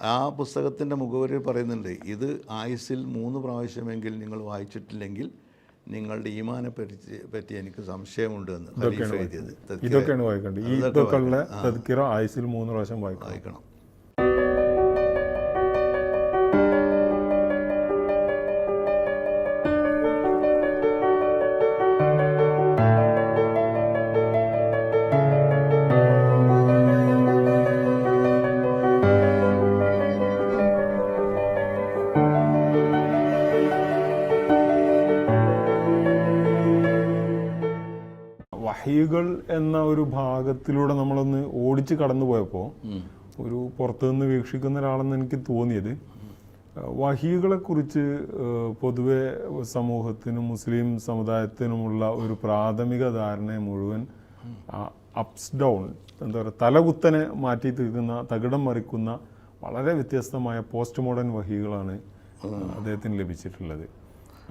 ആ പുസ്തകത്തിന്റെ മുഖവരി പറയുന്നുണ്ട് ഇത് ആയുസിൽ മൂന്ന് പ്രാവശ്യമെങ്കിൽ നിങ്ങൾ വായിച്ചിട്ടില്ലെങ്കിൽ നിങ്ങളുടെ ഈമാനെ പറ്റി പറ്റി എനിക്ക് സംശയമുണ്ട് എന്ന് ഇതൊക്കെയാണ് വായിക്കേണ്ടത്. ഈ ഇതൊക്കെ ഉള്ള തദ്ക്കിറ ആയുസിൽ മൂന്ന് പ്രാവശ്യം വായിക്കണം. ഭാഗത്തിലൂടെ നമ്മളൊന്ന് ഓടിച്ച് കടന്നു പോയപ്പോൾ ഒരു പുറത്തുനിന്ന് വീക്ഷിക്കുന്ന ഒരാളെന്ന് എനിക്ക് തോന്നിയത്. വഹികളെ കുറിച്ച് പൊതുവെ സമൂഹത്തിനും മുസ്ലിം സമുദായത്തിനുമുള്ള ഒരു പ്രാഥമിക ധാരണയെ മുഴുവൻ അപ്സ് ഡൗൺ എന്താ പറയുക തലകുത്തനെ മാറ്റി തീർക്കുന്ന തകിടം മറിക്കുന്ന വളരെ വ്യത്യസ്തമായ പോസ്റ്റ് മോഡേൺ വഹികളാണ് അദ്ദേഹത്തിന് ലഭിച്ചിട്ടുള്ളത്.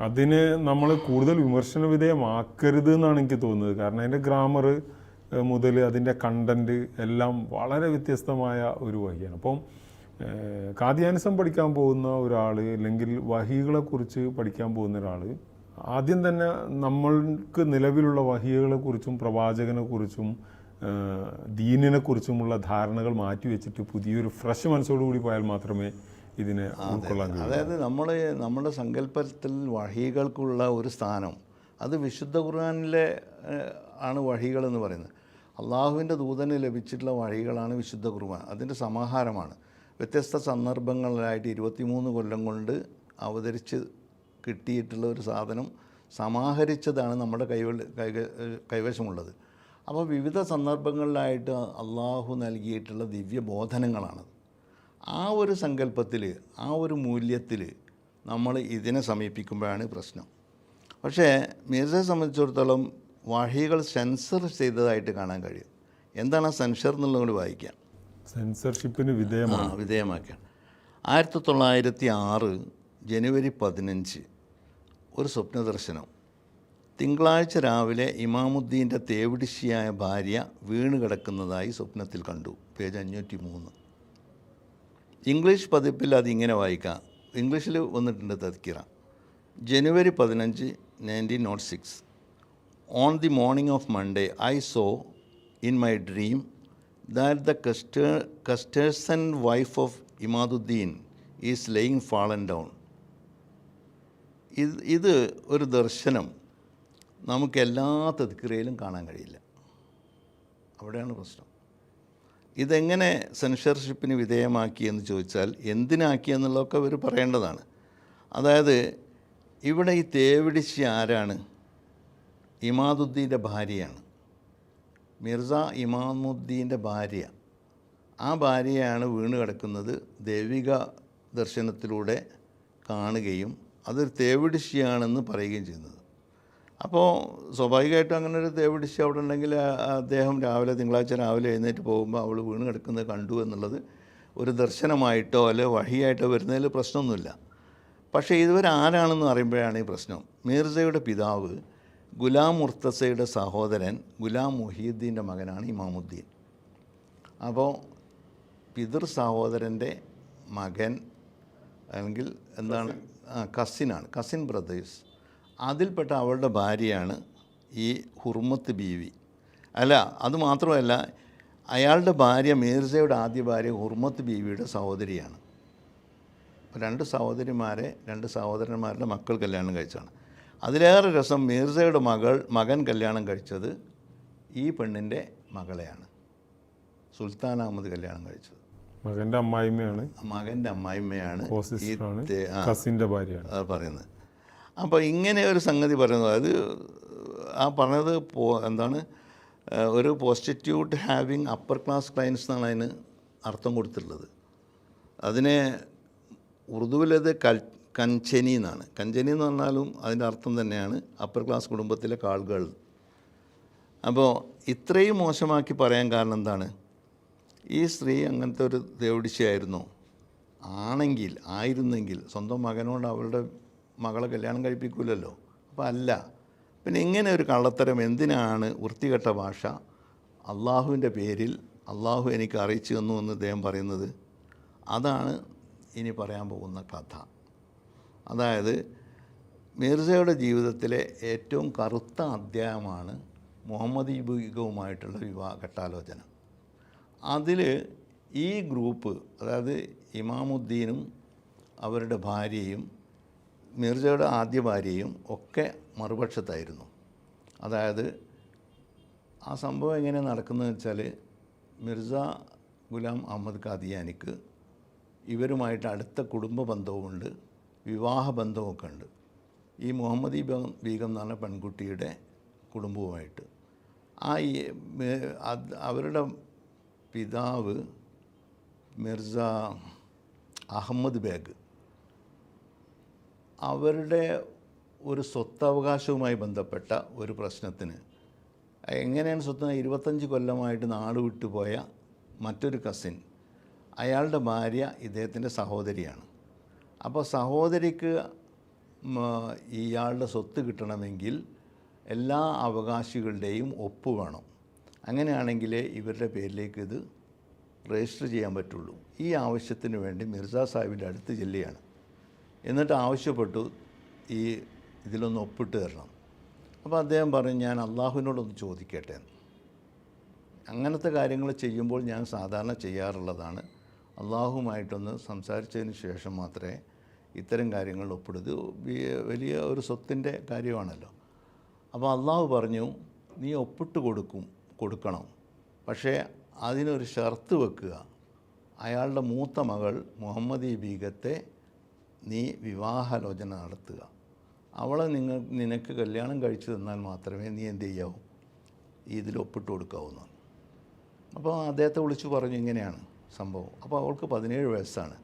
അതിന് നമ്മൾ കൂടുതൽ വിമർശന വിധേയമാക്കരുത് എന്നാണ് എനിക്ക് തോന്നുന്നത്. കാരണം അതിന്റെ ഗ്രാമർ മുതൽ അതിന്റെ കണ്ടന്റ് എല്ലാം വളരെ വ്യത്യസ്തമായ ഒരു വഹിയാണ് അപ്പം കാദ്യാനിസം പഠിക്കാൻ പോകുന്ന ഒരാൾ അല്ലെങ്കിൽ വഹികളെക്കുറിച്ച് പഠിക്കാൻ പോകുന്ന ഒരാൾ ആദ്യം തന്നെ നമ്മൾക്ക് നിലവിലുള്ള വഹികളെക്കുറിച്ചും പ്രവാചകനെക്കുറിച്ചും പ്രവാചകനെ കുറിച്ചും ദീനിനെ കുറിച്ചുമുള്ള ധാരണകൾ മാറ്റിവെച്ചിട്ട് പുതിയൊരു ഫ്രഷ് മനസ്സോടുകൂടി പോയാൽ മാത്രമേ ഇതിനെ ഉൾക്കൊള്ളാൻ അതായത് നമ്മൾ നമ്മുടെ സങ്കല്പത്തിൽ വഴികൾക്കുള്ള ഒരു സ്ഥാനം അത് വിശുദ്ധ ഖുർആാനിലെ ആണ് വഴികൾ എന്ന് പറയുന്നത്. അള്ളാഹുവിന്റെ ദൂതന് ലഭിച്ചിട്ടുള്ള വഴികളാണ് വിശുദ്ധ ഖുർആൻ അതിന്റെ സമാഹാരമാണ്. വ്യത്യസ്ത സന്ദർഭങ്ങളിലായിട്ട് ഇരുപത്തിമൂന്ന് കൊല്ലം കൊണ്ട് അവതരിച്ച് കിട്ടിയിട്ടുള്ള ഒരു സാധനം സമാഹരിച്ചതാണ് നമ്മുടെ കൈവ കൈവശമുള്ളത്. അപ്പോൾ വിവിധ സന്ദർഭങ്ങളിലായിട്ട് അള്ളാഹു നൽകിയിട്ടുള്ള ദിവ്യബോധനങ്ങളാണ് ആ ഒരു സങ്കല്പത്തിൽ ആ ഒരു മൂല്യത്തിൽ നമ്മൾ ഇതിനെ സമീപിക്കുമ്പോഴാണ് പ്രശ്നം. പക്ഷേ മീർസയെ സംബന്ധിച്ചിടത്തോളം വഴികൾ സെൻസർ ചെയ്തതായിട്ട് കാണാൻ കഴിയും. എന്താണ് ആ സെൻസർ എന്നുള്ളത് കൂടി വായിക്കാം. സെൻസർഷിപ്പിന് വിധേയമാണ്. വിധേയമാക്കിയാണ്. ആയിരത്തി തൊള്ളായിരത്തി ആറ് ജനുവരി പതിനഞ്ച് ഒരു സ്വപ്നദർശനം. തിങ്കളാഴ്ച രാവിലെ ഇമാമുദ്ദീന്റെ തേവിടിശിയായ ഭാര്യ വീണ് കിടക്കുന്നതായി സ്വപ്നത്തിൽ കണ്ടു. പേജ് അഞ്ഞൂറ്റി മൂന്ന് ഇംഗ്ലീഷ് പതിപ്പിൽ അതിങ്ങനെ വായിക്കാം. ഇംഗ്ലീഷിൽ വന്നിട്ടുണ്ട് തദ്ക്കിറ ജനുവരി പതിനഞ്ച് nineteen nought six. On the morning of Monday I saw in my dream that the കസ്റ്റേ Custerson wife of Imaduddin is lying fallen down ഇത് ഇത് ഒരു ദർശനം നമുക്ക് എല്ലാ തദ്ക്കിറയിലും കാണാൻ കഴിയില്ല. അവിടെയാണ് പ്രശ്നം. ഇതെങ്ങനെ സെൻസർഷിപ്പിന് വിധേയമാക്കി എന്ന് ചോദിച്ചാൽ എന്തിനാക്കി എന്നുള്ളതൊക്കെ ഇവർ പറയേണ്ടതാണ്. അതായത് ഇവിടെ ഈ തേവിടിച്ച് ആരാണ്? ഇമാദുദ്ദീന്റെ ഭാര്യയാണ്. മിർസ ഇമാമുദ്ദീന്റെ ഭാര്യ. ആ ഭാര്യയാണ് വീണ് കിടക്കുന്നത്. ദൈവിക ദർശനത്തിലൂടെ കാണുകയും അതൊരു തേവിടിശിയാണെന്ന് പറയുകയും ചെയ്യുന്നത്. അപ്പോൾ സ്വാഭാവികമായിട്ടും അങ്ങനെ ഒരു തേവിടിശി അവിടെ ഉണ്ടെങ്കിൽ അദ്ദേഹം രാവിലെ തിങ്കളാഴ്ച രാവിലെ എഴുന്നേറ്റ് പോകുമ്പോൾ അവൾ വീണ് കിടക്കുന്നത് കണ്ടു എന്നുള്ളത് ഒരു ദർശനമായിട്ടോ അല്ലെ വഴിയായിട്ടോ വരുന്നതിൽ പ്രശ്നമൊന്നുമില്ല. പക്ഷേ ഇതുവരെ ആരാണെന്ന് അറിയുമ്പോഴാണ് ഈ പ്രശ്നം. മീർസയുടെ പിതാവ് ഗുലാം മുർത്തസയുടെ സഹോദരൻ ഗുലാം മുഹീദ്ദീന്റെ മകനാണ് ഇമാമുദ്ദീൻ. അപ്പോൾ പിതൃ സഹോദരന്റെ മകൻ അല്ലെങ്കിൽ എന്താണ്? കസിനാണ് കസിൻ ബ്രദേഴ്സ്. അതിൽപ്പെട്ട അവളുടെ ഭാര്യയാണ് ഈ ഹുർമത്ത് ബീവി. അല്ല അതുമാത്രമല്ല അയാളുടെ ഭാര്യ മീർസയുടെ ആദ്യ ഭാര്യ ഹുർമത്ത് ബീവിയുടെ സഹോദരിയാണ്. രണ്ട് സഹോദരിമാരെ രണ്ട് സഹോദരന്മാരുടെ മക്കൾ കല്യാണം കഴിച്ചാണ് അതിലേറെ രസം മീർസയുടെ മകൾ മകൻ കല്യാണം കഴിച്ചത് ഈ പെണ്ണിന്റെ മകളെയാണ്. സുൽത്താൻ അഹമ്മദ് കല്യാണം കഴിച്ചത്. മകന്റെ അമ്മായിമ്മയാണ്. മകന്റെ അമ്മായിമ്മയാണ് കസിന്റെ ഭാര്യയാണ്. പറയുന്നത്. അപ്പോൾ ഇങ്ങനെ ഒരു സംഗതി പറയുന്നത് അത് ആ പറഞ്ഞത് പോ എന്താണ് ഒരു prostitute having upper class clients എന്നാണ് അതിന് അർത്ഥം കൊടുത്തിട്ടുള്ളത്. അതിനെ ഉറുദുവിലത് കൽ കഞ്ചനി എന്നാണ്. കഞ്ചനി എന്ന് പറഞ്ഞാലും അതിന്റെ അർത്ഥം തന്നെയാണ് അപ്പർ ക്ലാസ് കുടുംബത്തിലെ കാളുകൾ. അപ്പോൾ ഇത്രയും മോശമാക്കി പറയാൻ കാരണം എന്താണ്? ഈ സ്ത്രീ അങ്ങനത്തെ ഒരു ദേവടിശയായിരുന്നോ. ആണെങ്കിൽ ആയിരുന്നെങ്കിൽ സ്വന്തം മകനോട് അവളുടെ മകളെ കല്യാണം കഴിപ്പിക്കില്ലല്ലോ അപ്പോൾ അല്ല. പിന്നെ ഇങ്ങനെ ഒരു കള്ളത്തരം എന്തിനാണ് വൃത്തികെട്ട ഭാഷ? അള്ളാഹുവിന്റെ പേരിൽ അള്ളാഹു എനിക്ക് അറിയിച്ചു തന്നു എന്ന് അദ്ദേഹം പറയുന്നത്. അതാണ് ഇനി പറയാൻ പോകുന്ന കഥ. അതായത് മിർസയുടെ ജീവിതത്തിലെ ഏറ്റവും കറുത്ത അധ്യായമാണ് മുഹമ്മദ് ഇബുഗവുമായിട്ടുള്ള വിവാഹ ഘട്ടാലോചന. അതിൽ ഈ ഗ്രൂപ്പ് അതായത് ഇമാമുദ്ദീനും അവരുടെ ഭാര്യയും മിർസയുടെ ആദ്യ ഭാര്യയും ഒക്കെ മറുപക്ഷത്തായിരുന്നു. അതായത് ആ സംഭവം എങ്ങനെ നടക്കുന്നതെന്ന് വെച്ചാൽ മിർസ ഗുലാം അഹമ്മദ് കാദിയാനിക്ക് ഇവരുമായിട്ട് അടുത്ത കുടുംബ ബന്ധവുമുണ്ട്. വിവാഹ ബന്ധവുമൊക്കെ ഉണ്ട്. ഈ മുഹമ്മദി ബീഗം ബീഗം എന്ന് പറഞ്ഞ പെൺകുട്ടിയുടെ കുടുംബവുമായിട്ട്. ആ അവരുടെ പിതാവ് മിർസ അഹമ്മദ് ബേഗ് അവരുടെ ഒരു സ്വത്തവകാശവുമായി ബന്ധപ്പെട്ട ഒരു പ്രശ്നത്തിന് എങ്ങനെയാണ് സ്വത്ത് ഇരുപത്തഞ്ച് കൊല്ലമായിട്ട് നാട് വിട്ടുപോയ മറ്റൊരു കസിൻ അയാളുടെ ഭാര്യ ഇദ്ദേഹത്തിന്റെ സഹോദരിയാണ്. അപ്പോൾ സഹോദരിക്ക് ഇയാളുടെ സ്വത്ത് കിട്ടണമെങ്കിൽ എല്ലാ അവകാശികളുടെയും ഒപ്പ് വേണം. അങ്ങനെയാണെങ്കിൽ ഇവരുടെ പേരിലേക്ക് ഇത് രജിസ്റ്റർ ചെയ്യാൻ പറ്റുള്ളൂ. ഈ ആവശ്യത്തിന് വേണ്ടി മിർസ സാഹിബിന്റെ അടുത്ത് ജില്ലയാണ് എന്നിട്ട് ആവശ്യപ്പെട്ടു ഈ ഇതിലൊന്ന് ഒപ്പിട്ട് തരണം. അപ്പോൾ അദ്ദേഹം പറഞ്ഞു ഞാൻ അള്ളാഹുവിനോടൊന്ന് ചോദിക്കട്ടെ. അങ്ങനത്തെ കാര്യങ്ങൾ ചെയ്യുമ്പോൾ ഞാൻ സാധാരണ ചെയ്യാറുള്ളതാണ്. അള്ളാഹുമായിട്ടൊന്ന് സംസാരിച്ചതിന് ശേഷം മാത്രമേ ഇത്തരം കാര്യങ്ങൾ ഒപ്പിടൂ ഇത് വലിയ ഒരു സ്വത്തിന്റെ കാര്യമാണല്ലോ. അപ്പോൾ അള്ളാഹു പറഞ്ഞു നീ ഒപ്പിട്ട് കൊടുക്കും കൊടുക്കണം. പക്ഷേ അതിനൊരു ഷർത്ത് വെക്കുക. അയാളുടെ മൂത്ത മകൾ മുഹമ്മദ് ബീഗത്തെ നീ വിവാഹാലോചന നടത്തുക. അവളെ നിങ്ങൾ നിനക്ക് കല്യാണം കഴിച്ചു തന്നാൽ മാത്രമേ നീ എന്ത് ചെയ്യാവൂ? ഇതിൽ ഒപ്പിട്ട് കൊടുക്കാവുന്നു അപ്പോൾ അദ്ദേഹത്തെ വിളിച്ചു പറഞ്ഞു ഇങ്ങനെയാണ് സംഭവം. അപ്പോൾ അവൾക്ക് പതിനേഴ് വയസ്സാണ്.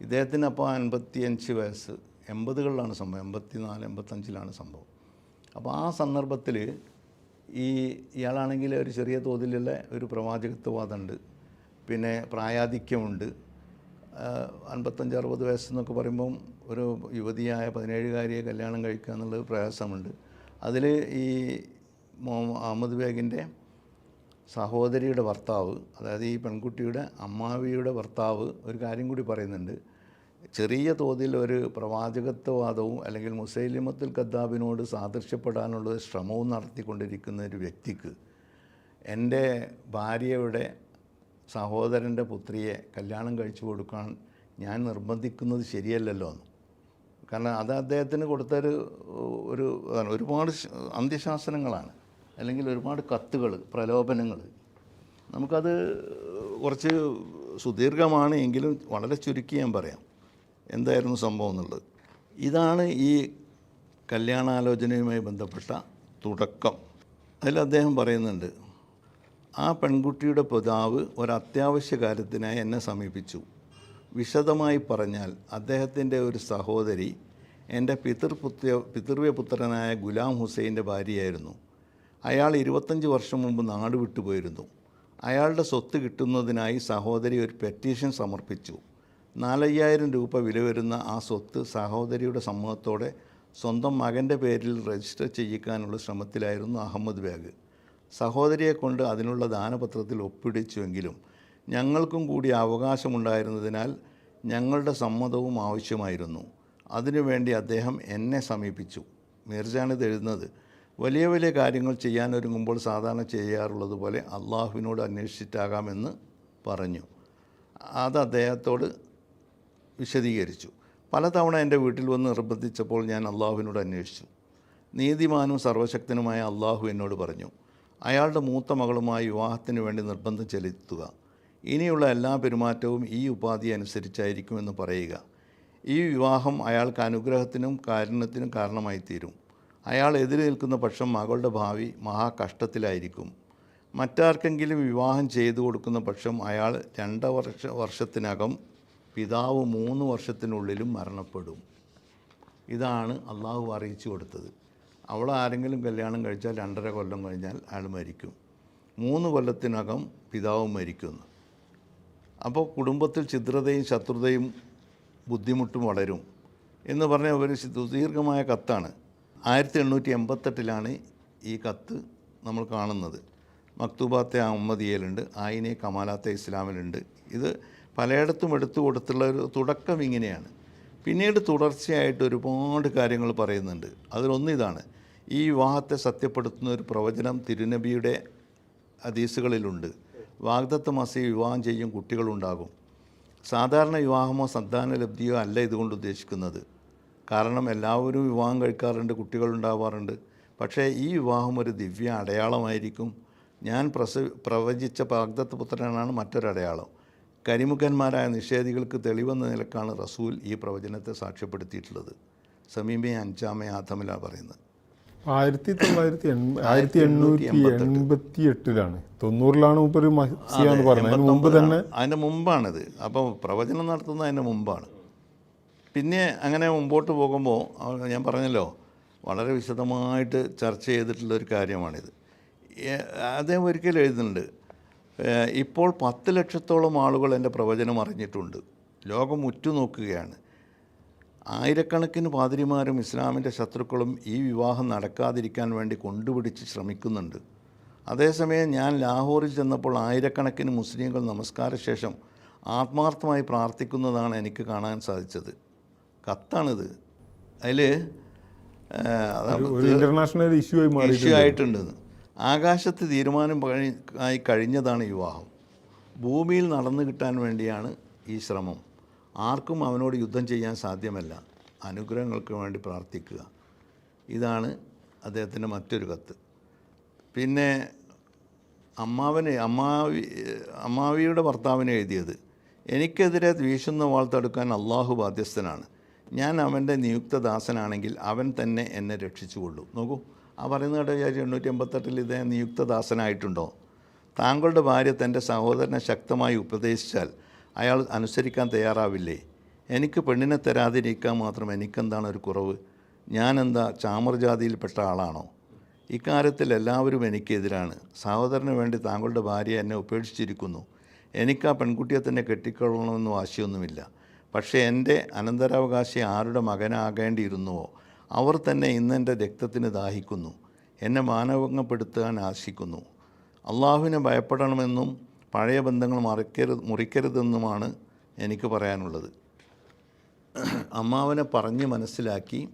ഇദ്ദേഹത്തിന് അപ്പോൾ അൻപത്തിയഞ്ച് വയസ്സ് എൺപതുകളിലാണ് സംഭവം എൺപത്തി നാല് എൺപത്തഞ്ചിലാണ് സംഭവം. അപ്പോൾ ആ സന്ദർഭത്തിൽ ഈ ഇയാളാണെങ്കിൽ ഒരു ചെറിയ തോതിലുള്ള ഒരു പ്രവാചകത്വവാദമുണ്ട് പിന്നെ പ്രായാധിക്യമുണ്ട്. അൻപത്തഞ്ച് അറുപത് വയസ്സെന്നൊക്കെ പറയുമ്പം ഒരു യുവതിയായ പതിനേഴുകാരിയെ കല്യാണം കഴിക്കുക എന്നുള്ളത് പ്രയാസമുണ്ട്. അതിൽ ഈ അഹമ്മദ് ബേഗിന്റെ സഹോദരിയുടെ ഭർത്താവ് അതായത് ഈ പെൺകുട്ടിയുടെ അമ്മാവിയുടെ ഭർത്താവ് ഒരു കാര്യം കൂടി പറയുന്നുണ്ട്. ചെറിയ തോതിൽ ഒരു പ്രവാചകത്വവാദവും അല്ലെങ്കിൽ മുസൈലിമത്തുൽ കദ്ദാബിനോട് സാദൃശ്യപ്പെടാനുള്ള ശ്രമവും നടത്തിക്കൊണ്ടിരിക്കുന്ന ഒരു വ്യക്തിക്ക് എന്റെ ഭാര്യയുടെ സഹോദരന്റെ പുത്രിയെ കല്യാണം കഴിച്ചു കൊടുക്കാൻ ഞാൻ നിർബന്ധിക്കുന്നത് ശരിയല്ലല്ലോ എന്ന്. കാരണം അത് അദ്ദേഹത്തിന് കൊടുത്തൊരു ഒരു ഒരുപാട് അന്ത്യശാസനങ്ങളാണ്. അല്ലെങ്കിൽ ഒരുപാട് കത്തുകൾ പ്രലോഭനങ്ങൾ. നമുക്കത് കുറച്ച് സുദീർഘമാണ് എങ്കിലും വളരെ ചുരുക്കി ഞാൻ പറയാം. എന്തായിരുന്നു സംഭവം എന്നുള്ളത്. ഇതാണ് ഈ കല്യാണാലോചനയുമായി ബന്ധപ്പെട്ട തുടക്കം. അതിൽ അദ്ദേഹം പറയുന്നുണ്ട് ആ പെൺകുട്ടിയുടെ പിതാവ് ഒരത്യാവശ്യ കാര്യത്തിനായി എന്നെ സമീപിച്ചു. വിശദമായി പറഞ്ഞാൽ അദ്ദേഹത്തിന്റെ ഒരു സഹോദരി എന്റെ പിതൃപുത്ര പിതൃവ്യപുത്രനായ ഗുലാം ഹുസൈന്റെ ഭാര്യയായിരുന്നു. അയാൾ ഇരുപത്തഞ്ച് വർഷം മുമ്പ് നാട് വിട്ടുപോയിരുന്നു. അയാളുടെ സ്വത്ത് കിട്ടുന്നതിനായി സഹോദരി ഒരു പെറ്റീഷൻ സമർപ്പിച്ചു. നാലയ്യായിരം രൂപ വില വരുന്ന ആ സ്വത്ത് സഹോദരിയുടെ സമ്മതത്തോടെ സ്വന്തം മകന്റെ പേരിൽ രജിസ്റ്റർ ചെയ്യിക്കാനുള്ള ശ്രമത്തിലായിരുന്നു അഹമ്മദ് ബാഗ്. സഹോദരിയെ കൊണ്ട് അതിനുള്ള ദാനപത്രത്തിൽ ഒപ്പിടിച്ചുവെങ്കിലും ഞങ്ങൾക്കും കൂടി അവകാശമുണ്ടായിരുന്നതിനാൽ ഞങ്ങളുടെ സമ്മതവും ആവശ്യമായിരുന്നു. അതിനുവേണ്ടി അദ്ദേഹം എന്നെ സമീപിച്ചു. മിർജാണിത് എഴുതുന്നത്. വലിയ വലിയ കാര്യങ്ങൾ ചെയ്യാനൊരുങ്ങുമ്പോൾ സാധാരണ ചെയ്യാറുള്ളത് പോലെ അള്ളാഹുവിനോട് അന്വേഷിച്ചിട്ടാകാമെന്ന് പറഞ്ഞു. അത് അദ്ദേഹത്തോട് വിശദീകരിച്ചു. പലതവണ എന്റെ വീട്ടിൽ വന്ന് നിർബന്ധിച്ചപ്പോൾ ഞാൻ അള്ളാഹുവിനോട് അന്വേഷിച്ചു. നീതിമാനും സർവശക്തനുമായ അള്ളാഹു എന്നോട് പറഞ്ഞു അയാളുടെ മൂത്ത മകളുമായി വിവാഹത്തിന് വേണ്ടി നിർബന്ധം ചെലുത്തുക. ഇനിയുള്ള എല്ലാ പെരുമാറ്റവും ഈ ഉപാധി അനുസരിച്ചായിരിക്കുമെന്ന് പറയുക. ഈ വിവാഹം അയാൾക്ക് അനുഗ്രഹത്തിനും കാരുണ്യത്തിനും കാരണമായി തീരും അയാൾ എതിരേൽക്കുന്ന പക്ഷം മകളുടെ ഭാവി മഹാകഷ്ടത്തിലായിരിക്കും. മറ്റാർക്കെങ്കിലും വിവാഹം ചെയ്തു കൊടുക്കുന്ന പക്ഷം അയാൾ രണ്ട വർഷ വർഷത്തിനകം പിതാവ് മൂന്ന് വർഷത്തിനുള്ളിലും മരണപ്പെടും. ഇതാണ് അള്ളാഹു അറിയിച്ചു കൊടുത്തത്. അവൾ ആരെങ്കിലും കല്യാണം കഴിച്ചാൽ രണ്ടര കൊല്ലം കഴിഞ്ഞാൽ അയാൾ മരിക്കും. മൂന്ന് കൊല്ലത്തിനകം പിതാവ് മരിക്കുന്നു. അപ്പോൾ കുടുംബത്തിൽ ഛിദ്രതയും ശത്രുതയും ബുദ്ധിമുട്ടും വളരും എന്ന് പറഞ്ഞ ഒരു സുദീർഘമായ കത്താണ്. ആയിരത്തി എണ്ണൂറ്റി എൺപത്തെട്ടിലാണ് ഈ കത്ത് നമ്മൾ കാണുന്നത്. മക്തൂബാത്തെ അഹമ്മദിയയിലുണ്ട് ആയിനെ കമാലാത്തെ ഇസ്ലാമിലുണ്ട്. ഇത് പലയിടത്തും എടുത്തു കൊടുത്തുള്ള ഒരു തുടക്കം ഇങ്ങനെയാണ്. പിന്നീട് തുടർച്ചയായിട്ട് ഒരുപാട് കാര്യങ്ങൾ പറയുന്നുണ്ട്. അതിലൊന്ന് ഇതാണ്. ഈ വിവാഹത്തെ സത്യപ്പെടുത്തുന്ന ഒരു പ്രവചനം തിരുനബിയുടെ അതീസുകളിലുണ്ട് വാഗ്ദത്ത മാസി വിവാഹം ചെയ്യും കുട്ടികളുണ്ടാകും. സാധാരണ വിവാഹമോ സന്താന ലബ്ധിയോ അല്ല ഇതുകൊണ്ട് ഉദ്ദേശിക്കുന്നത്. കാരണം എല്ലാവരും വിവാഹം കഴിക്കാറുണ്ട് കുട്ടികളുണ്ടാവാറുണ്ട്. പക്ഷേ ഈ വിവാഹം ഒരു ദിവ്യ അടയാളമായിരിക്കും. ഞാൻ പ്രസ പ്രവചിച്ച വാഗ്ദത്ത പുത്രനാണ് മറ്റൊരടയാളം. കരിമുഖന്മാരായ നിഷേധികൾക്ക് തെളിവെന്ന നിലക്കാണ് റസൂൽ ഈ പ്രവചനത്തെ സാക്ഷ്യപ്പെടുത്തിയിട്ടുള്ളത്. സമീപേ അഞ്ചാമേ ആഥമിലാണ് പറയുന്നത്. ആയിരത്തി തൊള്ളായിരത്തി ആയിരത്തി എണ്ണൂറ്റി എൺപത്തി എട്ടിലാണ് തൊണ്ണൂറിലാണ് മൂപ്പര് മസിയാന്ന് പറഞ്ഞത്. അതിന് മുമ്പ് തന്നെ അതിന്റെ മുമ്പാണിത്. അപ്പോൾ പ്രവചനം നടത്തുന്നത് അതിന്റെ മുമ്പാണ്. പിന്നെ അങ്ങനെ മുമ്പോട്ട് പോകുമ്പോൾ ഞാൻ പറഞ്ഞല്ലോ വളരെ വിശദമായിട്ട് ചർച്ച ചെയ്തിട്ടുള്ള ഒരു കാര്യമാണിത് അദ്ദേഹം ഒരിക്കലും എഴുതുന്നുണ്ട് ഇപ്പോൾ പത്ത് ലക്ഷത്തോളം ആളുകൾ എന്റെ പ്രവചനം അറിഞ്ഞിട്ടുണ്ട്. ലോകം ഉറ്റുനോക്കുകയാണ്. ആയിരക്കണക്കിന് പാതിരിമാരും ഇസ്ലാമിന്റെ ശത്രുക്കളും ഈ വിവാഹം നടക്കാതിരിക്കാൻ വേണ്ടി കൊണ്ടുപിടിച്ച് ശ്രമിക്കുന്നുണ്ട്. അതേസമയം ഞാൻ ലാഹോറിൽ ചെന്നപ്പോൾ ആയിരക്കണക്കിന് മുസ്ലിങ്ങൾ നമസ്കാരശേഷം ആത്മാർത്ഥമായി പ്രാർത്ഥിക്കുന്നതാണ് എനിക്ക് കാണാൻ സാധിച്ചത്. കത്താണിത്. അതിൽ ഇന്റർനാഷണൽ ഇഷ്യൂ ആയി ഇഷ്യൂ ആയിട്ടുണ്ടെന്ന് ആകാശത്ത് തീരുമാനം ആയി കഴിഞ്ഞതാണ് വിവാഹം. ഭൂമിയിൽ നടന്നു കിട്ടാൻ വേണ്ടിയാണ് ഈ ശ്രമം. ആർക്കും അവനോട് യുദ്ധം ചെയ്യാൻ സാധ്യമല്ല. അനുഗ്രഹങ്ങൾക്ക് വേണ്ടി പ്രാർത്ഥിക്കുക. ഇതാണ് അദ്ദേഹത്തിന്റെ മറ്റൊരു കത്ത്. പിന്നെ അമ്മാവന് അമ്മാവി അമ്മാവിയുടെ ഭർത്താവിനെ എഴുതിയത് എനിക്കെതിരെ വീശുന്ന വാൾ തടുക്കാൻ അള്ളാഹു ബാധ്യസ്ഥനാണ്. ഞാൻ അവന്റെ നിയുക്തദാസനാണെങ്കിൽ അവൻ തന്നെ എന്നെ രക്ഷിച്ചുകൊള്ളൂ. നോക്കൂ ആ പറയുന്ന കേട്ട വിചാരിച്ചു എണ്ണൂറ്റി എൺപത്തെട്ടിൽ ഇദ്ദേഹം നിയുക്തദാസനായിട്ടുണ്ടോ? താങ്കളുടെ ഭാര്യ തന്റെ സഹോദരനെ ശക്തമായി ഉപദേശിച്ചാൽ അയാൾ അനുസരിക്കാൻ തയ്യാറാവില്ലേ? എനിക്ക് പെണ്ണിനെ തരാതിരിക്കാൻ മാത്രം എനിക്കെന്താണ് ഒരു കുറവ്? ഞാനെന്താ ചാമർ ജാതിയിൽപ്പെട്ട ആളാണോ? ഇക്കാര്യത്തിൽ എല്ലാവരും എനിക്കെതിരാണ്. സഹോദരന് വേണ്ടി താങ്കളുടെ ഭാര്യ എന്നെ ഉപേക്ഷിച്ചിരിക്കുന്നു. എനിക്ക് ആ പെൺകുട്ടിയെ തന്നെ കെട്ടിക്കൊള്ളണമെന്ന് വാശിയൊന്നുമില്ല. പക്ഷേ എന്റെ അനന്തരാവകാശി ആരുടെ മകനാകേണ്ടിയിരുന്നുവോ? അവർ തന്നെ ഇന്നെന്റെ രക്തത്തിന് ദാഹിക്കുന്നു. എന്നെ മാനവങ്ങപ്പെടുത്താൻ ആശിക്കുന്നു. അള്ളാഹുവിനെ ഭയപ്പെടണമെന്നും പഴയ ബന്ധങ്ങൾ മറിക്കരുത് മുറിക്കരുതെന്നുമാണ് എനിക്ക് പറയാനുള്ളത്. അമ്മാവനെ പറഞ്ഞ് മനസ്സിലാക്കി.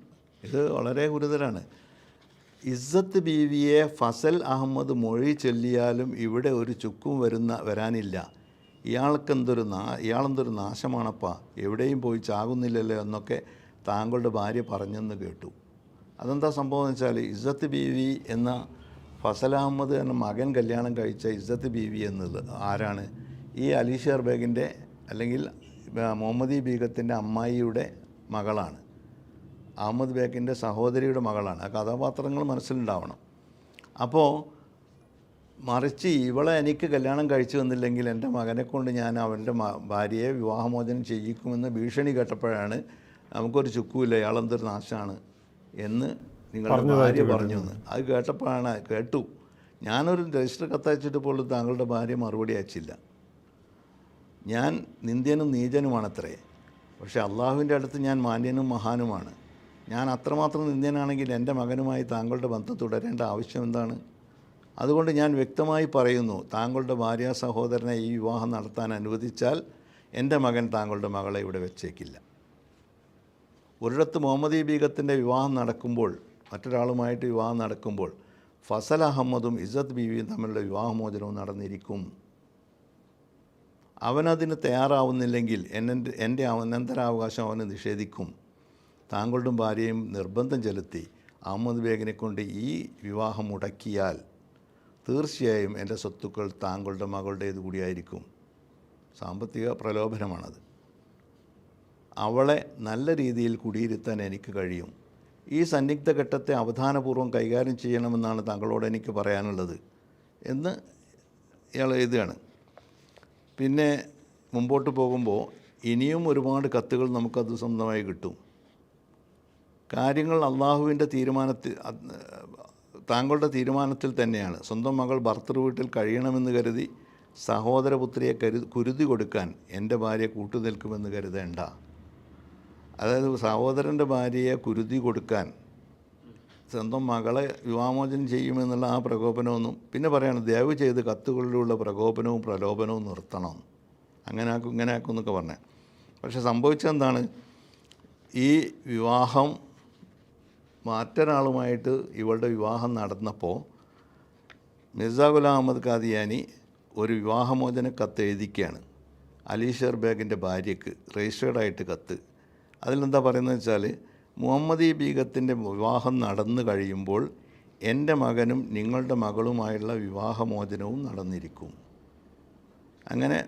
ഇത് വളരെ ഗുരുതരാണ്. ഇസ്സത്ത് ബീവിയെ ഫസൽ അഹമ്മദ് മൊഴി ചൊല്ലിയാലും ഇവിടെ ഒരു ചുക്കും വരുന്ന വരാനില്ല. ഇയാൾക്കെന്തൊരു നാ ഇയാളെന്തൊരു നാശമാണപ്പാ. എവിടെയും പോയി ചാകുന്നില്ലല്ലോ എന്നൊക്കെ താങ്കളുടെ ഭാര്യ പറഞ്ഞെന്ന് കേട്ടു. അതെന്താ സംഭവം എന്ന് വെച്ചാൽ ഇസ്സത്ത് ബീവി എന്ന ഫസൽ അഹമ്മദ് എന്ന മകൻ കല്യാണം കഴിച്ച ഇസ്സത്ത് ബീവി എന്നത് ആരാണ്? ഈ അലീഷ് ബേഗിന്റെ അല്ലെങ്കിൽ മുഹമ്മദി ബീഗത്തിന്റെ അമ്മായിയുടെ മകളാണ്. അഹമ്മദ് ബേഗിന്റെ സഹോദരിയുടെ മകളാണ്. ആ കഥാപാത്രങ്ങൾ മനസ്സിലുണ്ടാവണം. അപ്പോൾ മറിച്ച് ഇവളെ എനിക്ക് കല്യാണം കഴിച്ചു വന്നില്ലെങ്കിൽ എന്റെ മകനെ കൊണ്ട് ഞാൻ അവന്റെ ഭാര്യയെ വിവാഹമോചനം ചെയ്യിക്കുമെന്ന് ഭീഷണി കേട്ടപ്പോഴാണ് നമുക്കൊരു ചുക്കുമില്ല ഇയാളെന്തൊരു നാശമാണ് എന്ന് നിങ്ങളുടെ ഭാര്യ പറഞ്ഞു എന്ന് അത് കേട്ടപ്പോഴാണ് കേട്ടു. ഞാനൊരു രജിസ്റ്റർ കത്തയച്ചിട്ട് പോലും താങ്കളുടെ ഭാര്യ മറുപടി അയച്ചില്ല. ഞാൻ നിന്ദ്യനും നീചനുമാണത്രേ. പക്ഷേ അള്ളാഹുവിന്റെ അടുത്ത് ഞാൻ മാന്യനും മഹാനുമാണ്. ഞാൻ അത്രമാത്രം നിന്ദ്യനാണെങ്കിൽ എന്റെ മകനുമായി താങ്കളുടെ ബന്ധം തുടരേണ്ട ആവശ്യം എന്താണ്? അതുകൊണ്ട് ഞാൻ വ്യക്തമായി പറയുന്നു താങ്കളുടെ ഭാര്യ സഹോദരനെ ഈ വിവാഹം നടത്താൻ അനുവദിച്ചാൽ എന്റെ മകൻ താങ്കളുടെ മകളെ ഇവിടെ വെച്ചേക്കില്ല. ഒരിടത്ത് മുഹമ്മദി ബീഗത്തിന്റെ വിവാഹം നടക്കുമ്പോൾ മറ്റൊരാളുമായിട്ട് വിവാഹം നടക്കുമ്പോൾ ഫസൽ അഹമ്മദും ഇസത്ത് ബീവിയും തമ്മിലുള്ള വിവാഹമോചനവും നടന്നിരിക്കും. അവനതിന് തയ്യാറാവുന്നില്ലെങ്കിൽ എന്നെ എന്റെ അനന്തരാവകാശം അവന് നിഷേധിക്കും. താങ്കളുടെ ഭാര്യയും നിർബന്ധം ചെലുത്തി അഹമ്മദ് ബേഗിനെ കൊണ്ട് ഈ വിവാഹം മുടക്കിയാൽ തീർച്ചയായും എന്റെ സ്വത്തുക്കൾ താങ്കളുടെ മകളുടേത് കൂടിയായിരിക്കും സാമ്പത്തിക പ്രലോഭനമാണത്. അവളെ നല്ല രീതിയിൽ കുടിയിരുത്താൻ എനിക്ക് കഴിയും. ഈ സന്നിഗ്ധ ഘട്ടത്തെ അവധാനപൂർവം കൈകാര്യം ചെയ്യണമെന്നാണ് താങ്കളോട് എനിക്ക് പറയാനുള്ളത് എന്ന് ഇയാൾ എഴുതുകയാണ്. പിന്നെ മുമ്പോട്ട് പോകുമ്പോൾ ഇനിയും ഒരുപാട് കത്തുകൾ നമുക്കത് സ്വന്തമായി കിട്ടും. കാര്യങ്ങൾ അള്ളാഹുവിന്റെ തീരുമാനത്തിൽ താങ്കളുടെ തീരുമാനത്തിൽ തന്നെയാണ്. സ്വന്തം മകൾ ഭർത്തൃ വീട്ടിൽ കഴിയണമെന്ന് കരുതി സഹോദരപുത്രിയെ കരു കുരുതി കൊടുക്കാൻ എന്റെ ഭാര്യ കൂട്ടുനിൽക്കുമെന്ന് കരുതേണ്ട. അതായത് സഹോദരന്റെ ഭാര്യയെ കുരുതി കൊടുക്കാൻ സ്വന്തം മകളെ വിവാഹമോചനം ചെയ്യുമെന്നുള്ള ആ പ്രകോപനമൊന്നും പിന്നെ പറയാണ് ദയവ് ചെയ്ത് കത്തുകളിലുള്ള പ്രകോപനവും പ്രലോഭനവും നിർത്തണം. അങ്ങനെ ആക്കും ഇങ്ങനെ ആക്കും എന്നൊക്കെ പറഞ്ഞത് പക്ഷെ സംഭവിച്ചെന്താണ് ഈ വിവാഹം മറ്റൊരാളുമായിട്ട് ഇവളുടെ വിവാഹം നടന്നപ്പോൾ മിർസ ഗുലാം അഹമ്മദ് ഖാദിയാനി ഒരു വിവാഹമോചന കത്ത് എഴുതിക്കുകയാണ്. അലീഷർ ബേഗിന്റെ ഭാര്യയ്ക്ക് രജിസ്റ്റേർഡായിട്ട് കത്ത്. അതിലെന്താ പറയുന്നത് വെച്ചാൽ മുഹമ്മദി ബീഗത്തിന്റെ വിവാഹം നടന്നു കഴിയുമ്പോൾ എന്റെ മകനും നിങ്ങളുടെ മകളുമായുള്ള വിവാഹമോചനവും നടന്നിരിക്കും. അങ്ങനെ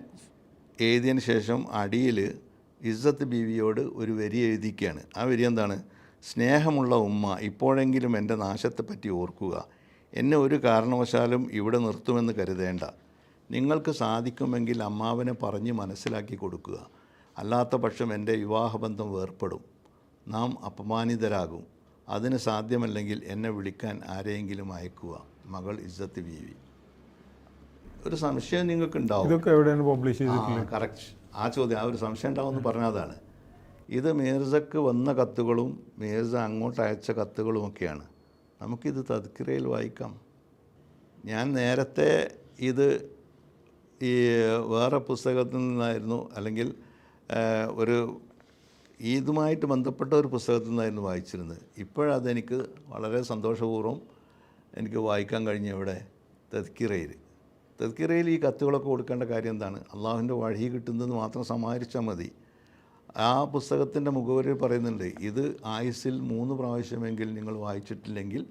എഴുതിയതിന് ശേഷം അടിയിൽ ഇസ്സത്ത് ബീവിയോട് ഒരു വരി എഴുതിക്കുകയാണ് ആ വരി എന്താണ്? സ്നേഹമുള്ള ഉമ്മ ഇപ്പോഴെങ്കിലും എന്റെ നാശത്തെപ്പറ്റി ഓർക്കുക. എന്നെ ഒരു കാരണവശാലും ഇവിടെ നിർത്തുമെന്ന് കരുതേണ്ട. നിങ്ങൾക്ക് സാധിക്കുമെങ്കിൽ അമ്മാവനെ പറഞ്ഞ് മനസ്സിലാക്കി കൊടുക്കുക. അല്ലാത്ത പക്ഷം എന്റെ വിവാഹബന്ധം വേർപ്പെടും. നാം അപമാനിതരാകും. അതിന് സാധ്യമല്ലെങ്കിൽ എന്നെ വിളിക്കാൻ ആരെയെങ്കിലും അയക്കുക. മകൾ ഇസ്സത്ത് ബീവി. ഒരു സംശയം നിങ്ങൾക്ക് ഉണ്ടാവും ഇതൊക്കെ എവിടെയാണ് പബ്ലിഷ് ചെയ്തിട്ടുള്ളത്? കറക്റ്റ് ആ ചോദ്യം ആ ഒരു സംശയം ഉണ്ടാവുമെന്ന് പറഞ്ഞതാണ് ഇത് മീർസക്ക് വന്ന കത്തുകളും മീർസ അങ്ങോട്ട് അയച്ച കത്തുകളുമൊക്കെയാണ് നമുക്കിത് തദ്ക്കിറയിൽ വായിക്കാം. ഞാൻ നേരത്തെ ഇത് ഈ വേറെ പുസ്തകത്തിൽ നിന്നായിരുന്നു. അല്ലെങ്കിൽ ഒരു ഇതുമായിട്ട് ബന്ധപ്പെട്ട ഒരു പുസ്തകത്തിൽ നിന്നായിരുന്നു വായിച്ചിരുന്നത്. ഇപ്പോഴതെനിക്ക് വളരെ സന്തോഷപൂർവം എനിക്ക് വായിക്കാൻ കഴിഞ്ഞ ഇവിടെ തെക്കിറയിൽ തെക്കിറയിൽ ഈ കത്തുകളൊക്കെ കൊടുക്കേണ്ട കാര്യം എന്താണ്? അള്ളാഹുവിന്റെ വഴി കിട്ടുന്നത് മാത്രം സമാഹരിച്ചാൽ മതി. ആ പുസ്തകത്തിന്റെ മുഖവരി പറയുന്നുണ്ട് ഇത് ആയുസ്സിൽ മൂന്ന് പ്രാവശ്യമെങ്കിൽ നിങ്ങൾ വായിച്ചിട്ടില്ലെങ്കിൽ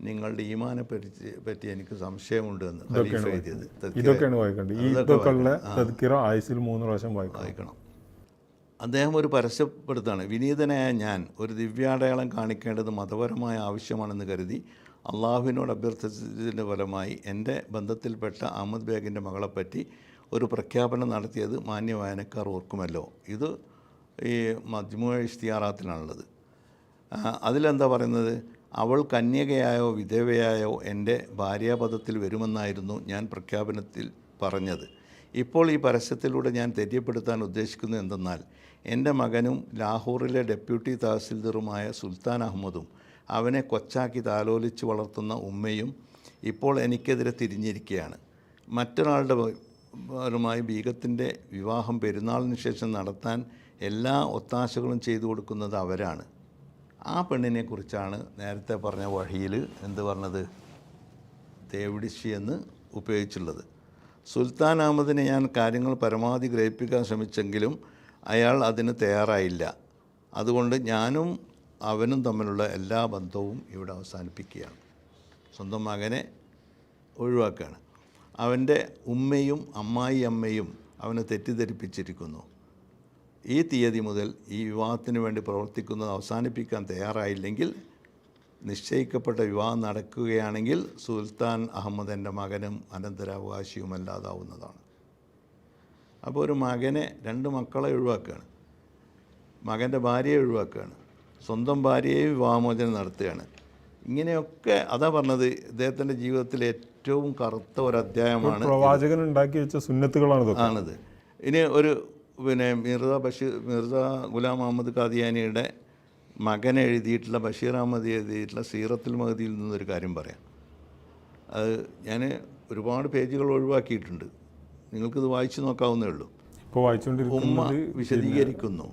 നിങ്ങളുടെ ഈമാനെ പറ്റി പറ്റി എനിക്ക് സംശയമുണ്ട് എന്ന് ഖലീഫ എഴുതിയത് ഇതൊക്കെയാണ് വായിക്കേണ്ടത്. ഈ ഇതൊക്കെ ആയുസിൽ മൂന്ന് പ്രാവശ്യം വായിക്കണം. അദ്ദേഹം ഒരു പരസ്യപ്പെടുത്താണ് വിനീതനായ ഞാൻ ഒരു ദിവ്യാടയാളം കാണിക്കേണ്ടത് മതപരമായ ആവശ്യമാണെന്ന് കരുതി അള്ളാഹുവിനോട് അഭ്യർത്ഥിച്ചതിന്റെ ഫലമായി എന്റെ ബന്ധത്തിൽപ്പെട്ട അഹമ്മദ് ബേഗിന്റെ മകളെപ്പറ്റി ഒരു പ്രഖ്യാപനം നടത്തിയത് മാന്യ വായനക്കാർ ഓർക്കുമല്ലോ. ഇത് ഈ മജ്മു ഇഷ്തിയാറാത്തിനാണുള്ളത് അതിലെന്താ പറയുന്നത്? അവൾ കന്യകയായോ വിധവയായോ എന്റെ ഭാര്യാപദത്തിൽ വരുമെന്നായിരുന്നു ഞാൻ പ്രഖ്യാപനത്തിൽ പറഞ്ഞത്. ഇപ്പോൾ ഈ പരസ്യത്തിലൂടെ ഞാൻ തെര്യപ്പെടുത്താൻ ഉദ്ദേശിക്കുന്നത് എന്തെന്നാൽ എന്റെ മകനും ലാഹോറിലെ ഡെപ്യൂട്ടി തഹസിൽദാറുമായ സുൽത്താൻ അഹമ്മദും അവനെ കൊച്ചാക്കി താലോലിച്ച് വളർത്തുന്ന ഉമ്മയും ഇപ്പോൾ എനിക്കെതിരെ തിരിഞ്ഞിരിക്കുകയാണ്. മറ്റൊരാളുടെ മായി ബീഗത്തിന്റെ വിവാഹം പെരുന്നാളിന് ശേഷം നടത്താൻ എല്ലാ ഒത്താശകളും ചെയ്തു കൊടുക്കുന്നത് അവരാണ്. ആ പെണ്ണിനെക്കുറിച്ചാണ് നേരത്തെ പറഞ്ഞ വഴിയിൽ എന്ത് പറഞ്ഞത്? തേവിടിശി എന്ന് ഉപയോഗിച്ചുള്ളത്. സുൽത്താൻ അഹമ്മദിനെ ഞാൻ കാര്യങ്ങൾ പരമാവധി ഗ്രഹിപ്പിക്കാൻ ശ്രമിച്ചെങ്കിലും അയാൾ അതിന് തയ്യാറായില്ല. അതുകൊണ്ട് ഞാനും അവനും തമ്മിലുള്ള എല്ലാ ബന്ധവും ഇവിടെ അവസാനിപ്പിക്കുകയാണ്. സ്വന്തം മകനെ ഒഴിവാക്കുകയാണ്. അവന്റെ ഉമ്മയും അമ്മായി അമ്മയും അവനെ തെറ്റിദ്ധരിപ്പിച്ചിരിക്കുന്നു. ഈ തീയതി മുതൽ ഈ വിവാഹത്തിന് വേണ്ടി പ്രവർത്തിക്കുന്നത് അവസാനിപ്പിക്കാൻ തയ്യാറായില്ലെങ്കിൽ നിശ്ചയിക്കപ്പെട്ട വിവാഹം നടക്കുകയാണെങ്കിൽ സുൽത്താൻ അഹമ്മദ് മകനും അനന്തരാവകാശിയും അല്ലാതാവുന്നതാണ് അപ്പോൾ ഒരു മകനെ രണ്ട് മക്കളെ ഒഴിവാക്കുകയാണ്. മകന്റെ ഭാര്യയെ ഒഴിവാക്കുകയാണ്. സ്വന്തം ഭാര്യയെ വിവാഹമോചനം നടത്തുകയാണ്. ഇങ്ങനെയൊക്കെ അതാ പറഞ്ഞത് ഇദ്ദേഹത്തിന്റെ ജീവിതത്തിൽ ഏറ്റവും കറുത്ത ഒരു അധ്യായമാണ് പ്രവാചകൻ ഉണ്ടാക്കി വെച്ച സുന്നത്തുകളാണ് ആണത്. ഇനി ഒരു പിന്നെ മിർസ ബഷീർ മിർസ ഗുലാം മുഹമ്മദ് ഖാദിയാനിയുടെ മകൻ എഴുതിയിട്ടുള്ള ബഷീർ അഹമ്മദ് എഴുതിയിട്ടുള്ള സീറത്തുൽ മഹദിയിൽ നിന്നൊരു കാര്യം പറയാം. അത് ഞാൻ ഒരുപാട് പേജുകൾ ഒഴിവാക്കിയിട്ടുണ്ട്. നിങ്ങൾക്കിത് വായിച്ചു നോക്കാവുന്നേ ഉള്ളൂ. ഇപ്പോൾ ഉമ്മ വിശദീകരിക്കുന്നു.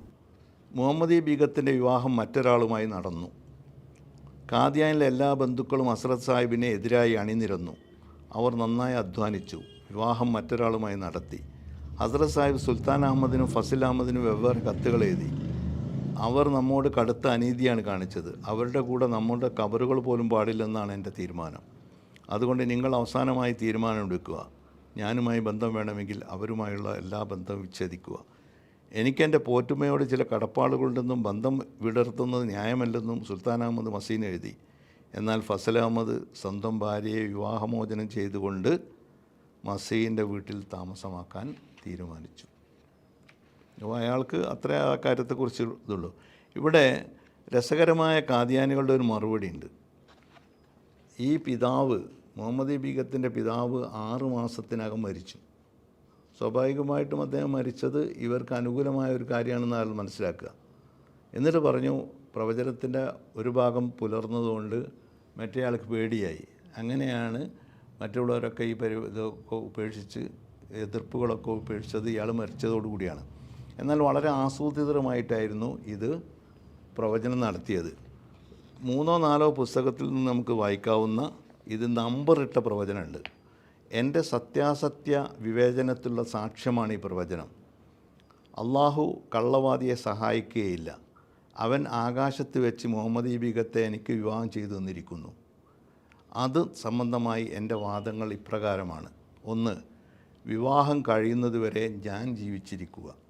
മുഹമ്മദി ബീഗത്തിന്റെ വിവാഹം മറ്റൊരാളുമായി നടന്നു. കാദ്യാനിലെ എല്ലാ ബന്ധുക്കളും അസ്രത് സാഹിബിനെ എതിരായി അണിനിരന്നു. അവർ നന്നായി അധ്വാനിച്ചു. വിവാഹം മറ്റൊരാളുമായി നടത്തി. ഹസ്രത് സാഹിബ് സുൽത്താൻ അഹമ്മദിനും ഫസിൽ അഹമ്മദിനും വെവ്വേറെ കത്തുകൾ എഴുതി. അവർ നമ്മോട് കടുത്ത അനീതിയാണ് കാണിച്ചത്. അവരുടെ കൂടെ നമ്മുടെ കബറുകൾ പോലും പാടില്ലെന്നാണ് എന്റെ തീരുമാനം. അതുകൊണ്ട് നിങ്ങൾ അവസാനമായി തീരുമാനമെടുക്കുക ഞാനുമായി ബന്ധം വേണമെങ്കിൽ അവരുമായുള്ള എല്ലാ ബന്ധവും വിച്ഛേദിക്കുക. എനിക്കെന്റെ പോറ്റുമ്മയോട് ചില കടപ്പാടുകളുണ്ടെന്നും ബന്ധം വിടർത്തുന്നത് ന്യായമല്ലെന്നും സുൽത്താൻ അഹമ്മദ് മസീൻ എഴുതി. എന്നാൽ ഫസൽ അഹമ്മദ് സ്വന്തം ഭാര്യയെ വിവാഹമോചനം ചെയ്തുകൊണ്ട് മസീന്റെ വീട്ടിൽ താമസമാക്കാൻ തീരുമാനിച്ചു. അപ്പോൾ അയാൾക്ക് അത്ര ആ കാര്യത്തെക്കുറിച്ച് ഇതുള്ളൂ. ഇവിടെ രസകരമായ കാദ്യാനികളുടെ ഒരു മറുപടി ഉണ്ട്. ഈ പിതാവ് മുഹമ്മദ് ബീഗത്തിന്റെ പിതാവ് ആറ് മാസത്തിനകം മരിച്ചു. സ്വാഭാവികമായിട്ടും അദ്ദേഹം മരിച്ചത് ഇവർക്ക് അനുകൂലമായ ഒരു കാര്യമാണെന്ന് അയാൾ മനസ്സിലാക്കുക. എന്നിട്ട് പറഞ്ഞു പ്രവചനത്തിന്റെ ഒരു ഭാഗം പുലർന്നതുകൊണ്ട് മറ്റേയാൾക്ക് പേടിയായി. അങ്ങനെയാണ് മറ്റുള്ളവരൊക്കെ ഈ പരി ഇതൊക്കെ ഉപേക്ഷിച്ച് എതിർപ്പുകളൊക്കെ ഉപേക്ഷിച്ചത്. ഇയാൾ മരിച്ചതോടുകൂടിയാണ്. എന്നാൽ വളരെ ആസൂത്രിതമായിട്ടായിരുന്നു ഇത് പ്രവചനം നടത്തിയത്. മൂന്നോ നാലോ പുസ്തകത്തിൽ നിന്ന് നമുക്ക് വായിക്കാവുന്ന ഇത് നമ്പറിട്ട പ്രവചനമുണ്ട്. എന്റെ സത്യാസത്യ വിവേചനത്തിലുള്ള സാക്ഷ്യമാണ് ഈ പ്രവചനം. അള്ളാഹു കള്ളവാദിയെ സഹായിക്കുകയില്ല. അവൻ ആകാശത്ത് വെച്ച് മുഹമ്മദ് ബീഗത്തെ എനിക്ക് വിവാഹം ചെയ്തു തന്നിരിക്കുന്നു. അത് സംബന്ധമായി എന്റെ വാദങ്ങൾ ഇപ്രകാരമാണ്. ഒന്ന് വിവാഹം കഴിയുന്നതുവരെ ഞാൻ ജീവിച്ചിരിക്കുക.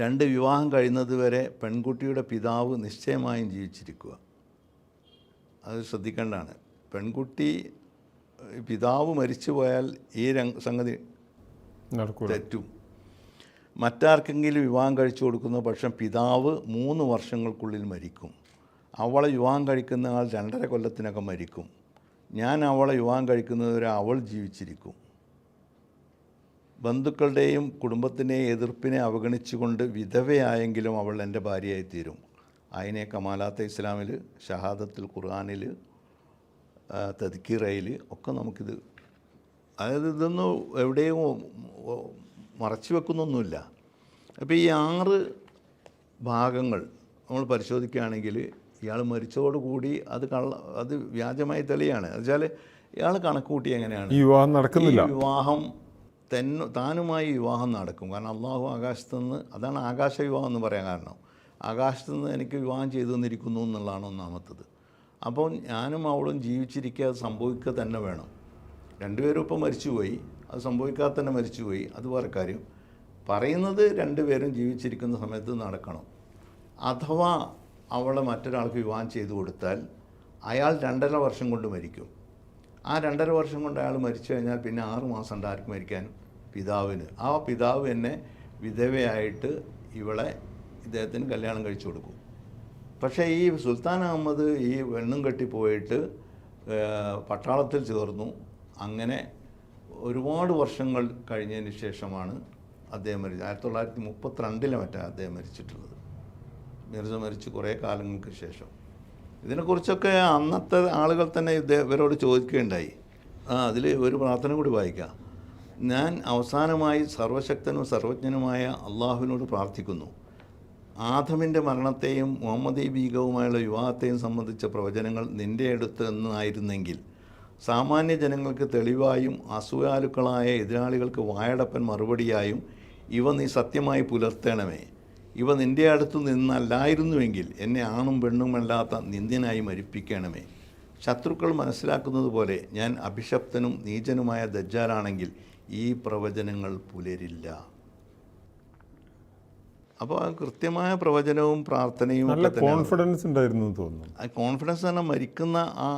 രണ്ട് വിവാഹം കഴിയുന്നതുവരെ പെൺകുട്ടിയുടെ പിതാവ് നിശ്ചയമായും ജീവിച്ചിരിക്കുക. അത് ശ്രദ്ധിക്കേണ്ടതാണ്. പെൺകുട്ടി പിതാവ് മരിച്ചു പോയാൽ ഈ രംഗ സംഗതി തെറ്റും. മറ്റാർക്കെങ്കിലും വിവാഹം കഴിച്ചു കൊടുക്കുന്ന പക്ഷം പിതാവ് മൂന്ന് വർഷങ്ങൾക്കുള്ളിൽ മരിക്കും. അവളെ വിവാഹം കഴിക്കുന്ന ആൾ രണ്ടര കൊല്ലത്തിനകം മരിക്കും. ഞാൻ അവളെ വിവാഹം കഴിക്കുന്നതുവരെ അവൾ ജീവിച്ചിരിക്കും. ബന്ധുക്കളുടെയും കുടുംബത്തിന്റെയും എതിർപ്പിനെ അവഗണിച്ചുകൊണ്ട് വിധവയായെങ്കിലും അവൾ എന്റെ ഭാര്യയായി തീരും അതിനെ കമാലാത്ത ഇസ്ലാമിൽ ഷഹാദത്തുൽ ഖുർആാനിൽ തദ്ക്കീറയിൽ ഒക്കെ നമുക്കിത് അതായത് ഇതൊന്നും എവിടെയും മറച്ചു വെക്കുന്നൊന്നുമില്ല. അപ്പോൾ ഈ ആറ് ഭാഗങ്ങൾ നമ്മൾ പരിശോധിക്കുകയാണെങ്കിൽ ഇയാൾ മരിച്ചതോടുകൂടി അത് കള്ള അത് വ്യാജമായി തെളിയാണ്. എന്നുവെച്ചാൽ ഇയാൾ കണക്ക് കൂട്ടി എങ്ങനെയാണ് വിവാഹം നടക്കുന്നില്ല. വിവാഹം തന്നെ താനുമായി വിവാഹം നടക്കും. കാരണം അള്ളാഹു ആകാശത്ത് നിന്ന് അതാണ് ആകാശ വിവാഹം എന്ന് പറയാൻ കാരണം. ആകാശത്ത് നിന്ന് എനിക്ക് വിവാഹം ചെയ്തു തന്നിരിക്കുന്നു എന്നുള്ളതാണ് ഒന്നാമത്തത്. അപ്പോൾ ഞാനും അവളും ജീവിച്ചിരിക്കുക അത് സംഭവിക്കുക തന്നെ വേണം. രണ്ടുപേരും ഇപ്പം മരിച്ചുപോയി. അത് സംഭവിക്കാതെ തന്നെ മരിച്ചുപോയി. അത് വേറെ കാര്യം. പറയുന്നത് രണ്ടുപേരും ജീവിച്ചിരിക്കുന്ന സമയത്ത് നടക്കണം. അഥവാ അവളെ മറ്റൊരാൾക്ക് വിവാഹം ചെയ്തു കൊടുത്താൽ അയാൾ രണ്ടര വർഷം കൊണ്ട് മരിക്കും. ആ രണ്ടര വർഷം കൊണ്ട് അയാൾ മരിച്ചു കഴിഞ്ഞാൽ പിന്നെ ആറ് മാസം ഉണ്ട് ആർക്ക് മരിക്കാൻ പിതാവിന്. ആ പിതാവ് എന്നെ വിധവയായിട്ട് ഇവളെ ഇദ്ദേഹത്തിന് കല്യാണം കഴിച്ചു കൊടുക്കും. പക്ഷേ ഈ സുൽത്താൻ അഹമ്മദ് ഈ വെണ്ണും കെട്ടി പോയിട്ട് പട്ടാളത്തിൽ ചേർന്നു. അങ്ങനെ ഒരുപാട് വർഷങ്ങൾ കഴിഞ്ഞതിന് ശേഷമാണ് അദ്ദേഹം മരിച്ചത്. ആയിരത്തി തൊള്ളായിരത്തി മുപ്പത്തിരണ്ടിലെ മറ്റേ അദ്ദേഹം മരിച്ചിട്ടുള്ളത്. മിർസ മരിച്ച് കുറേ കാലങ്ങൾക്ക് ശേഷം. ഇതിനെക്കുറിച്ചൊക്കെ അന്നത്തെ ആളുകൾ തന്നെ ഇവരോട് ചോദിക്കുകയുണ്ടായി. ആ അതിൽ ഒരു പ്രാർത്ഥന കൂടി വായിക്കാം. ഞാൻ അവസാനമായി സർവശക്തനും സർവജ്ഞനുമായ അള്ളാഹുവിനോട് പ്രാർത്ഥിക്കുന്നു. ആദമിന്റെ മരണത്തെയും മുഹമ്മദ് ബീഗവുമായുള്ള വിവാഹത്തെയും സംബന്ധിച്ച പ്രവചനങ്ങൾ നിന്റെ അടുത്ത് നിന്നായിരുന്നെങ്കിൽ സാമാന്യ ജനങ്ങൾക്ക് തെളിവായും അസൂയാലുക്കളായ എതിരാളികൾക്ക് വായടപ്പൻ മറുപടിയായും ഇവ നീ സത്യമായി പുലർത്തണമേ. ഇവ നിന്റെ അടുത്ത് നിന്നല്ലായിരുന്നുവെങ്കിൽ എന്നെ ആണും പെണ്ണുമല്ലാത്ത നിന്ദ്യനായി മരിപ്പിക്കണമേ. ശത്രുക്കൾ മനസ്സിലാക്കുന്നത് പോലെ ഞാൻ അഭിശപ്തനും നീചനുമായ ദജ്ജാലാണെങ്കിൽ ഈ പ്രവചനങ്ങൾ പുലരില്ല. അപ്പോൾ ആ കൃത്യമായ പ്രവചനവും പ്രാർത്ഥനയും നല്ല കോൺഫിഡൻസ് ഉണ്ടായിരുന്നു തോന്നുന്നു. ആ കോൺഫിഡൻസ് തന്നെ മരിക്കുന്ന ആ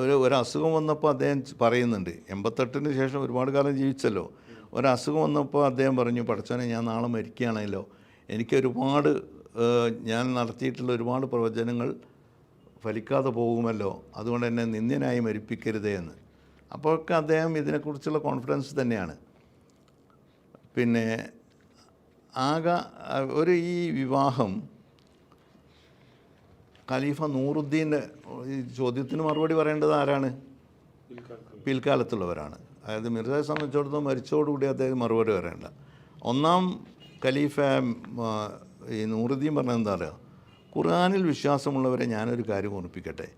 ഒരു ഒരു അസുഖം വന്നപ്പോൾ അദ്ദേഹം പറയുന്നുണ്ട്. എൺപത്തെട്ടിന് ശേഷം ഒരുപാട് കാലം ജീവിച്ചല്ലോ. ഒരു അസുഖം വന്നപ്പോൾ അദ്ദേഹം പറഞ്ഞു പഠിച്ചോനെ ഞാൻ നാളെ മരിക്കുകയാണല്ലോ. എനിക്ക് ഒരുപാട് ഞാൻ നടത്തിയിട്ടുള്ള ഒരുപാട് പ്രവചനങ്ങൾ ഫലിക്കാതെ പോകുമല്ലോ. അതുകൊണ്ട് എന്നെ നിന്ദ്യനായി മരിപ്പിക്കരുതേ എന്ന്. അപ്പോഴൊക്കെ അദ്ദേഹം ഇതിനെക്കുറിച്ചുള്ള കോൺഫിഡൻസ് തന്നെയാണ്. പിന്നെ ആകെ ഒരു ഈ വിവാഹം ഖലീഫ നൂറുദ്ദീന്റെ ഈ ചോദ്യത്തിന് മറുപടി പറയേണ്ടത് ആരാണ്? പിൽക്കാലത്തുള്ളവരാണ്. അതായത് മിർസയെ സംബന്ധിച്ചിടത്തോളം മരിച്ചോടുകൂടി അദ്ദേഹം മറുപടി പറയേണ്ട. ഒന്നാം ഖലീഫ ഈ നൂറുദ്ദീൻ പറഞ്ഞത് എന്താ പറയുക ഖുർആാനിൽ വിശ്വാസമുള്ളവരെ ഞാനൊരു കാര്യം ഓർമ്മിപ്പിക്കട്ടെ.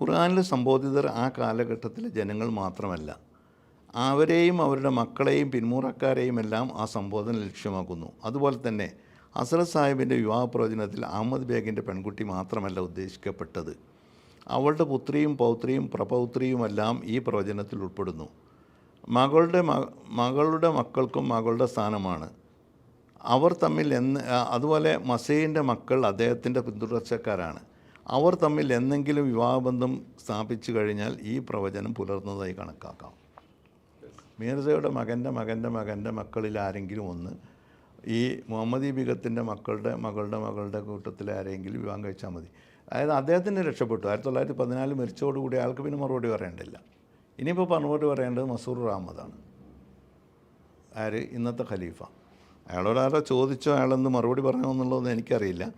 ഖുർആാനിൽ സംബോധിതർ ആ കാലഘട്ടത്തിലെ ജനങ്ങൾ മാത്രമല്ല. അവരെയും അവരുടെ മക്കളെയും പിന്മുറക്കാരെയും എല്ലാം ആ സംബോധന ലക്ഷ്യമാക്കുന്നു. അതുപോലെ തന്നെ അസറ സാഹിബിന്റെ വിവാഹ പ്രവചനത്തിൽ അഹമ്മദ് ബേഗിന്റെ പെൺകുട്ടി മാത്രമല്ല ഉദ്ദേശിക്കപ്പെട്ടത്. അവളുടെ പുത്രിയും പൗത്രിയും പ്രപൗത്രിയുമെല്ലാം ഈ പ്രവചനത്തിൽ ഉൾപ്പെടുന്നു. മകളുടെ മകളുടെ മക്കൾക്കും മകളുടെ സ്ഥാനമാണ്. അവർ തമ്മിൽ എന്ന് അതുപോലെ മസീന്റെ മക്കൾ അദ്ദേഹത്തിന്റെ പിന്തുടർച്ചക്കാരാണ്. അവർ തമ്മിൽ എന്തെങ്കിലും വിവാഹബന്ധം സ്ഥാപിച്ചു കഴിഞ്ഞാൽ ഈ പ്രവചനം പുലർന്നതായി കണക്കാക്കാം. മീർസയുടെ മകന്റെ മകന്റെ മകന്റെ മക്കളിൽ ആരെങ്കിലും ഒന്ന് ഈ മുഹമ്മദി ബീഗത്തിന്റെ മക്കളുടെ മകളുടെ മകളുടെ കൂട്ടത്തിൽ ആരെങ്കിലും വിവാഹം കഴിച്ചാൽ മതി. അതായത് അദ്ദേഹത്തിന് രക്ഷപ്പെട്ടു. ആയിരത്തി തൊള്ളായിരത്തി പതിനാല് മരിച്ചോടുകൂടി അയാൾക്ക് പിന്നെ മറുപടി പറയേണ്ടില്ല ഇനിയിപ്പോൾ മറുപടി പറയേണ്ടത് മസൂർ അഹമ്മദാണ് ആര്? ഇന്നത്തെ ഖലീഫ. അയാളോട് ആരോ ചോദിച്ചോ? അയാളെന്ന് മറുപടി പറഞ്ഞോ എന്നുള്ളതൊന്നും എനിക്കറിയില്ല.